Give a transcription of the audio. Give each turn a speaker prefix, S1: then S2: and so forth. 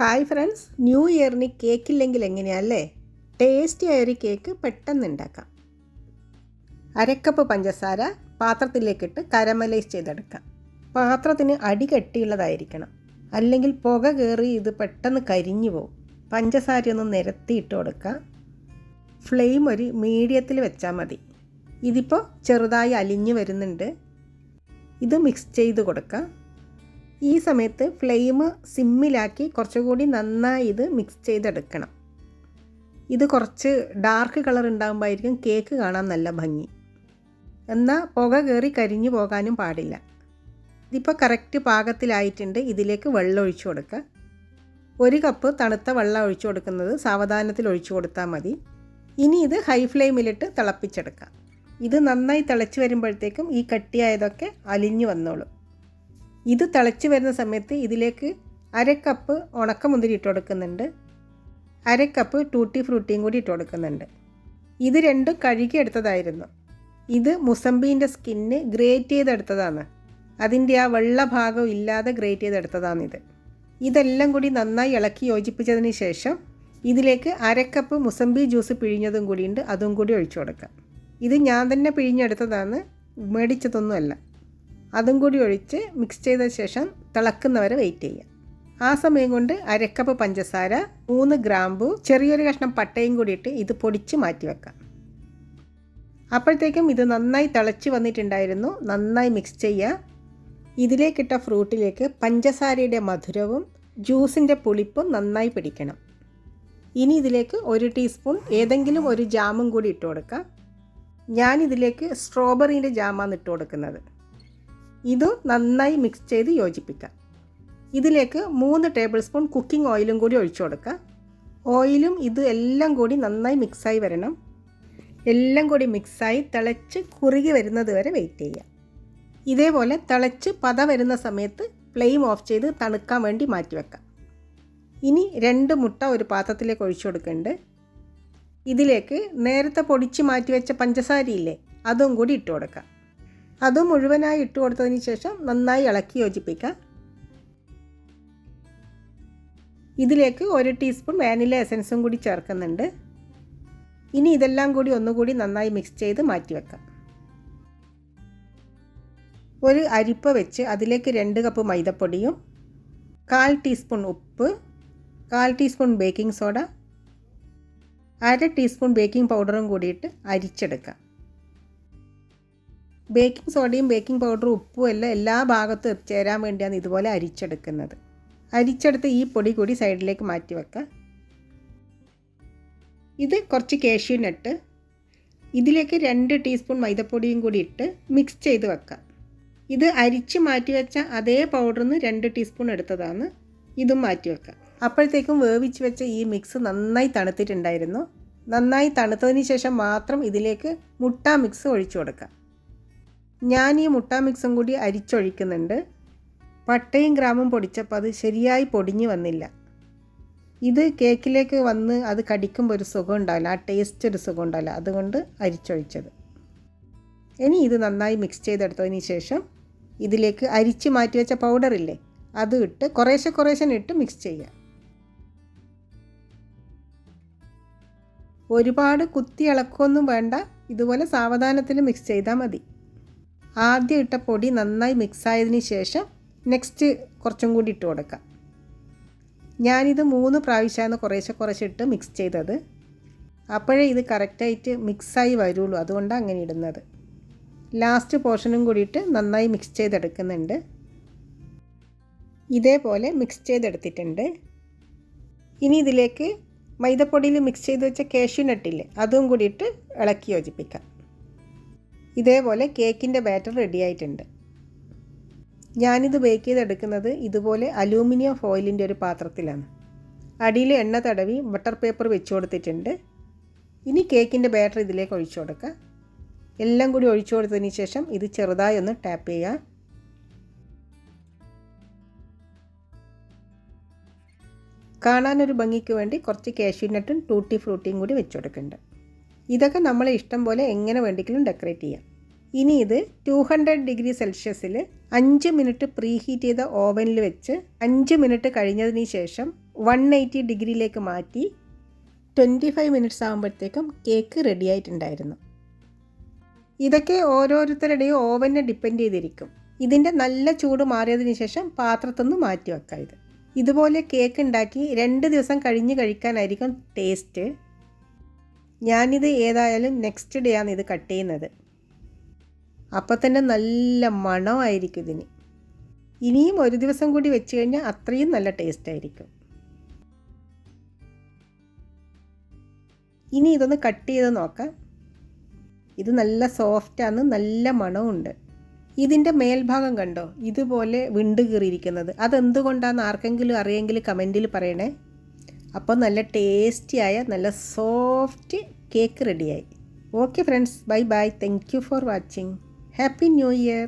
S1: Hi friends new ഇയറിന് കേക്കില്ലെങ്കിൽ എങ്ങനെയല്ലേ? ടേസ്റ്റി ആയൊരു കേക്ക് പെട്ടെന്ന് ഉണ്ടാക്കാം അരക്കപ്പ് പഞ്ചസാര പാത്രത്തിലേക്കിട്ട് കരമലൈസ് ചെയ്തെടുക്കാം. പാത്രത്തിന് അടി കെട്ടിയുള്ളതായിരിക്കണം. അല്ലെങ്കിൽ പുക കയറി ഇത് പെട്ടെന്ന് കരിഞ്ഞു പോകും പഞ്ചസാര ഒന്ന് നിരത്തി കൊടുക്കുക ഫ്ലെയിം ഒരു മീഡിയത്തിൽ വെച്ചാൽ മതി. ഇതിപ്പോൾ ചെറുതായി അലിഞ്ഞു വരുന്നുണ്ട്. ഇത് മിക്സ് ചെയ്ത് കൊടുക്കുക ഈ സമയത്ത് ഫ്ലെയിം സിമ്മിലാക്കി കുറച്ചുകൂടി നന്നായി ഇത് മിക്സ് ചെയ്തെടുക്കണം. ഇത് കുറച്ച് ഡാർക്ക് കളർ ഉണ്ടാകുമ്പോഴായിരിക്കും കേക്ക് കാണാൻ നല്ല ഭംഗി. എന്നാൽ പുക കയറി കരിഞ്ഞു പോകാനും പാടില്ല. ഇതിപ്പോൾ കറക്റ്റ് പാകത്തിലായിട്ടുണ്ട്. ഇതിലേക്ക് വെള്ളം ഒഴിച്ചു കൊടുക്കുക. ഒരു കപ്പ് തണുത്ത വെള്ളം ഒഴിച്ചു കൊടുക്കുന്നത് സാവധാനത്തിൽ ഒഴിച്ചു കൊടുത്താൽ മതി. ഇനി ഇത് ഹൈ ഫ്ലെയിമിലിട്ട് തിളപ്പിച്ചെടുക്കാം ഇത് നന്നായി തിളച്ച് വരുമ്പോഴത്തേക്കും ഈ കട്ടിയായതൊക്കെ അലിഞ്ഞു വന്നോളും. ഇത് തിളച്ച് വരുന്ന സമയത്ത് ഇതിലേക്ക് അര കപ്പ് ഉണക്കമുന്തിരി ഇട്ട് കൊടുക്കുന്നുണ്ട്. അര കപ്പ് ടൂട്ടി ഫ്രൂട്ടിയും കൂടി ഇട്ട് കൊടുക്കുന്നുണ്ട്. ഇത് രണ്ടും കഴുകിയെടുത്തതായിരുന്നു ഇത് മുസമ്പീന്റെ സ്കിന്ന് ഗ്രേറ്റ് ചെയ്തെടുത്തതാണ് അതിന്റെ ആ വെള്ള ഭാഗം ഇല്ലാതെ ഗ്രേറ്റ് ചെയ്തെടുത്തതാണിത് ഇതെല്ലാം കൂടി നന്നായി ഇളക്കി യോജിപ്പിച്ചതിന് ശേഷം ഇതിലേക്ക് അരക്കപ്പ് മുസമ്പി ജ്യൂസ് പിഴിഞ്ഞതും കൂടിയുണ്ട്. അതും കൂടി ഒഴിച്ചു കൊടുക്കാം. ഇത് ഞാൻ തന്നെ പിഴിഞ്ഞെടുത്തതാണ്. മേടിച്ചതൊന്നുമല്ല. അതും കൂടി ഒഴിച്ച് മിക്സ് ചെയ്ത ശേഷം തിളക്കുന്നവരെ വെയിറ്റ് ചെയ്യുക. ആ സമയം കൊണ്ട് അരക്കപ്പ് പഞ്ചസാര മൂന്ന് ഗ്രാമ്പു ചെറിയൊരു കഷ്ണം പട്ടയും കൂടി ഇട്ട് ഇത് പൊടിച്ച് മാറ്റി വെക്കാം. അപ്പോഴത്തേക്കും ഇത് നന്നായി തിളച്ച് വന്നിട്ടുണ്ടായിരുന്നു. നന്നായി മിക്സ് ചെയ്യുക. ഇതിലേക്കിട്ട ഫ്രൂട്ടിലേക്ക് പഞ്ചസാരയുടെ മധുരവും ജ്യൂസിന്റെ പുളിപ്പും നന്നായി പിടിക്കണം. ഇനി ഇതിലേക്ക് ഒരു ടീസ്പൂൺ ഏതെങ്കിലും ഒരു ജാമും കൂടി ഇട്ട് കൊടുക്കാം. ഞാനിതിലേക്ക് സ്ട്രോബെറീന്റെ ജാമാണ് ഇട്ട് കൊടുക്കുന്നത്. ഇതും നന്നായി മിക്സ് ചെയ്ത് യോജിപ്പിക്കുക. ഇതിലേക്ക് മൂന്ന് ടേബിൾ സ്പൂൺ കുക്കിംഗ് ഓയിലും കൂടി ഒഴിച്ചു കൊടുക്കുക. ഓയിലും ഇത് എല്ലാം കൂടി നന്നായി മിക്സായി വരണം. എല്ലാം കൂടി മിക്സായി തിളച്ച് കുറുകി വരുന്നത് വരെ വെയിറ്റ് ചെയ്യുക. ഇതേപോലെ തിളച്ച് പത വരുന്ന സമയത്ത് ഫ്ലെയിം ഓഫ് ചെയ്ത് തണുക്കാൻ വേണ്ടി മാറ്റി വെക്കാം ഇനി രണ്ട് മുട്ട ഒരു പാത്രത്തിലേക്ക് ഒഴിച്ചു കൊടുക്കുന്നുണ്ട്. ഇതിലേക്ക് നേരത്തെ പൊടിച്ച് മാറ്റി വെച്ച പഞ്ചസാരയില്ലേ അതും കൂടി ഇട്ട് കൊടുക്കാം അതും മുഴുവനായി ഇട്ട് കൊടുത്തതിന് ശേഷം നന്നായി ഇളക്കി യോജിപ്പിക്കാം. ഇതിലേക്ക് ഒരു ടീസ്പൂൺ വാനില എസൻസും കൂടി ചേർക്കുന്നുണ്ട്. ഇനി ഇതെല്ലാം കൂടി ഒന്നുകൂടി നന്നായി മിക്സ് ചെയ്ത് മാറ്റി വെക്കാം. ഒരു അരിപ്പ വെച്ച് അതിലേക്ക് രണ്ട് കപ്പ് മൈദപ്പൊടിയും കാൽ ടീസ്പൂൺ ഉപ്പ് കാൽ ടീസ്പൂൺ ബേക്കിംഗ് സോഡ അര ടീസ്പൂൺ ബേക്കിംഗ് പൗഡറും കൂടിയിട്ട് അരിച്ചെടുക്കാം. ബേക്കിംഗ് സോഡയും ബേക്കിംഗ് പൗഡറും ഉപ്പും എല്ലാം എല്ലാ ഭാഗത്തും എത്തിച്ചേരാൻ വേണ്ടിയാണ് ഇതുപോലെ അരിച്ചെടുക്കുന്നത്. അരിച്ചെടുത്ത് ഈ പൊടി കൂടി സൈഡിലേക്ക് മാറ്റി വെക്കുക ഇത് കുറച്ച് കേഷ്യൂ നട്ട് ഇതിലേക്ക് രണ്ട് ടീസ്പൂൺ മൈദപ്പൊടിയും കൂടി ഇട്ട് മിക്സ് ചെയ്ത് വെക്കാം. ഇത് അരിച്ച് മാറ്റി വെച്ച അതേ പൗഡറിൽ നിന്ന് രണ്ട് ടീസ്പൂൺ എടുത്തതാണ് ഇതും മാറ്റി വെക്കാം. അപ്പോഴത്തേക്കും വേവിച്ച് വെച്ച ഈ മിക്സ് നന്നായി തണുത്തിട്ടുണ്ടായിരുന്നു. നന്നായി തണുത്തതിന് ശേഷം മാത്രം ഇതിലേക്ക് മുട്ട മിക്സ് ഒഴിച്ചു കൊടുക്കാം. ഞാൻ ഈ മുട്ട മിക്സും കൂടി അരിച്ചൊഴിക്കുന്നുണ്ട്. പട്ടയും ഗ്രാമും പൊടിച്ചപ്പോൾ അത് ശരിയായി പൊടിഞ്ഞു വന്നില്ല. ഇത് കേക്കിലേക്ക് വന്ന് അത് കടിക്കുമ്പോൾ ഒരു സുഖം ഉണ്ടാവില്ല. ആ ടേസ്റ്റ് ഒരു സുഖം ഉണ്ടാവില്ല. അതുകൊണ്ട് അരിച്ചൊഴിച്ചത്. ഇനി ഇത് നന്നായി മിക്സ് ചെയ്തെടുത്തതിന് ശേഷം ഇതിലേക്ക് അരിച്ച് മാറ്റി വെച്ച പൗഡറില്ലേ അത് ഇട്ട് കുറേശ്ശെ കുറേശ്ശെ ഇട്ട് മിക്സ് ചെയ്യുക ഒരുപാട് കുത്തി ഇളക്കൊന്നും വേണ്ട. ഇതുപോലെ സാവധാനത്തിൽ മിക്സ് ചെയ്താൽ മതി. ആദ്യം ഇട്ട പൊടി നന്നായി മിക്സായതിന് ശേഷം നെക്സ്റ്റ് കുറച്ചും കൂടി ഇട്ട് കൊടുക്കാം. ഞാനിത് മൂന്ന് പ്രാവശ്യമാണ് കുറേശ്ശെ കുറേശ്ശെ ഇട്ട് മിക്സ് ചെയ്തത്. അപ്പോഴേ ഇത് കറക്റ്റായിട്ട് മിക്സായി വരുള്ളൂ. അതുകൊണ്ടാണ് അങ്ങനെ ഇടുന്നത്. ലാസ്റ്റ് പോർഷനും കൂടിയിട്ട് നന്നായി മിക്സ് ചെയ്തെടുക്കുന്നുണ്ട്. ഇതേപോലെ മിക്സ് ചെയ്തെടുത്തിട്ടുണ്ട്. ഇനി ഇതിലേക്ക് മൈദപ്പൊടിയിൽ മിക്സ് ചെയ്ത് വെച്ച കാഷ്യൂ നട്ടില്ലേ അതും കൂടിയിട്ട് ഇളക്കി യോജിപ്പിക്കാം. ഇതേപോലെ കേക്കിന്റെ ബാറ്റർ റെഡി ആയിട്ടുണ്ട്. ഞാനിത് ബേക്ക് ചെയ്തെടുക്കുന്നത് ഇതുപോലെ അലൂമിനിയം ഫോയിലിന്റെ ഒരു പാത്രത്തിലാണ്. അടിയിൽ എണ്ണ തടവി ബട്ടർ പേപ്പർ വെച്ച് കൊടുത്തിട്ടുണ്ട്. ഇനി കേക്കിന്റെ ബാറ്റർ ഇതിലേക്ക് ഒഴിച്ചു കൊടുക്കുക എല്ലാം കൂടി ഒഴിച്ചു കൊടുത്തതിന് ശേഷം ഇത് ചെറുതായി ഒന്ന് ടാപ്പ് ചെയ്യുക കാണാനൊരു ഭംഗിക്ക് വേണ്ടി കുറച്ച് കാഷ്യൂനട്ടും ടൂട്ടി ഫ്രൂട്ടിയും കൂടി വെച്ചു കൊടുക്കുന്നുണ്ട്. ഇതൊക്കെ നമ്മളെ ഇഷ്ടം പോലെ എങ്ങനെ വേണ്ടെങ്കിലും ഡെക്കറേറ്റ് ചെയ്യാം. ഇനി ഇത് ടു ഹൺഡ്രഡ് ഡിഗ്രി സെൽഷ്യസിൽ അഞ്ച് മിനിറ്റ് പ്രീ ഹീറ്റ് ചെയ്ത ഓവനിൽ വെച്ച് അഞ്ച് മിനിറ്റ് കഴിഞ്ഞതിന് ശേഷം വൺ എയ്റ്റി ഡിഗ്രിയിലേക്ക് മാറ്റി ട്വന്റി ഫൈവ് മിനിറ്റ്സ് ആകുമ്പോഴത്തേക്കും കേക്ക് റെഡി ആയിട്ടുണ്ടായിരുന്നു. ഇതൊക്കെ ഓരോരുത്തരുടെയും ഓവനെ ഡിപ്പെൻഡ് ചെയ്തിരിക്കും. ഇതിന്റെ നല്ല ചൂട് മാറിയതിന് ശേഷം പാത്രത്തിൽ മാറ്റി വെക്കാം ഇത് ഇതുപോലെ കേക്ക് ഉണ്ടാക്കി രണ്ട് ദിവസം കഴിഞ്ഞ് കഴിക്കാനായിരിക്കും ടേസ്റ്റ് ഞാനിത് ഏതായാലും നെക്സ്റ്റ് ഡേ ആണ് ഇത് കട്ട് ചെയ്യുന്നത്. അപ്പോൾ തന്നെ നല്ല മണമായിരിക്കും ഇതിന്. ഇനിയും ഒരു ദിവസം കൂടി വെച്ച് കഴിഞ്ഞാൽ അത്രയും നല്ല ടേസ്റ്റ് ആയിരിക്കും. ഇനി ഇതൊന്ന് കട്ട് ചെയ്ത് നോക്കാം. ഇത് നല്ല സോഫ്റ്റാണ് നല്ല മണമുണ്ട് ഇതിന്റെ മേൽഭാഗം കണ്ടോ? ഇതുപോലെ വിണ്ട് കീറിയിരിക്കുന്നത്. അതെന്തുകൊണ്ടാണെന്ന് ആർക്കെങ്കിലും അറിയെങ്കിൽ കമന്റിൽ പറയണേ. അപ്പോൾ നല്ല ടേസ്റ്റിയായ നല്ല സോഫ്റ്റ് കേക്ക് റെഡിയായി okay friends bye bye thank you for watching happy new year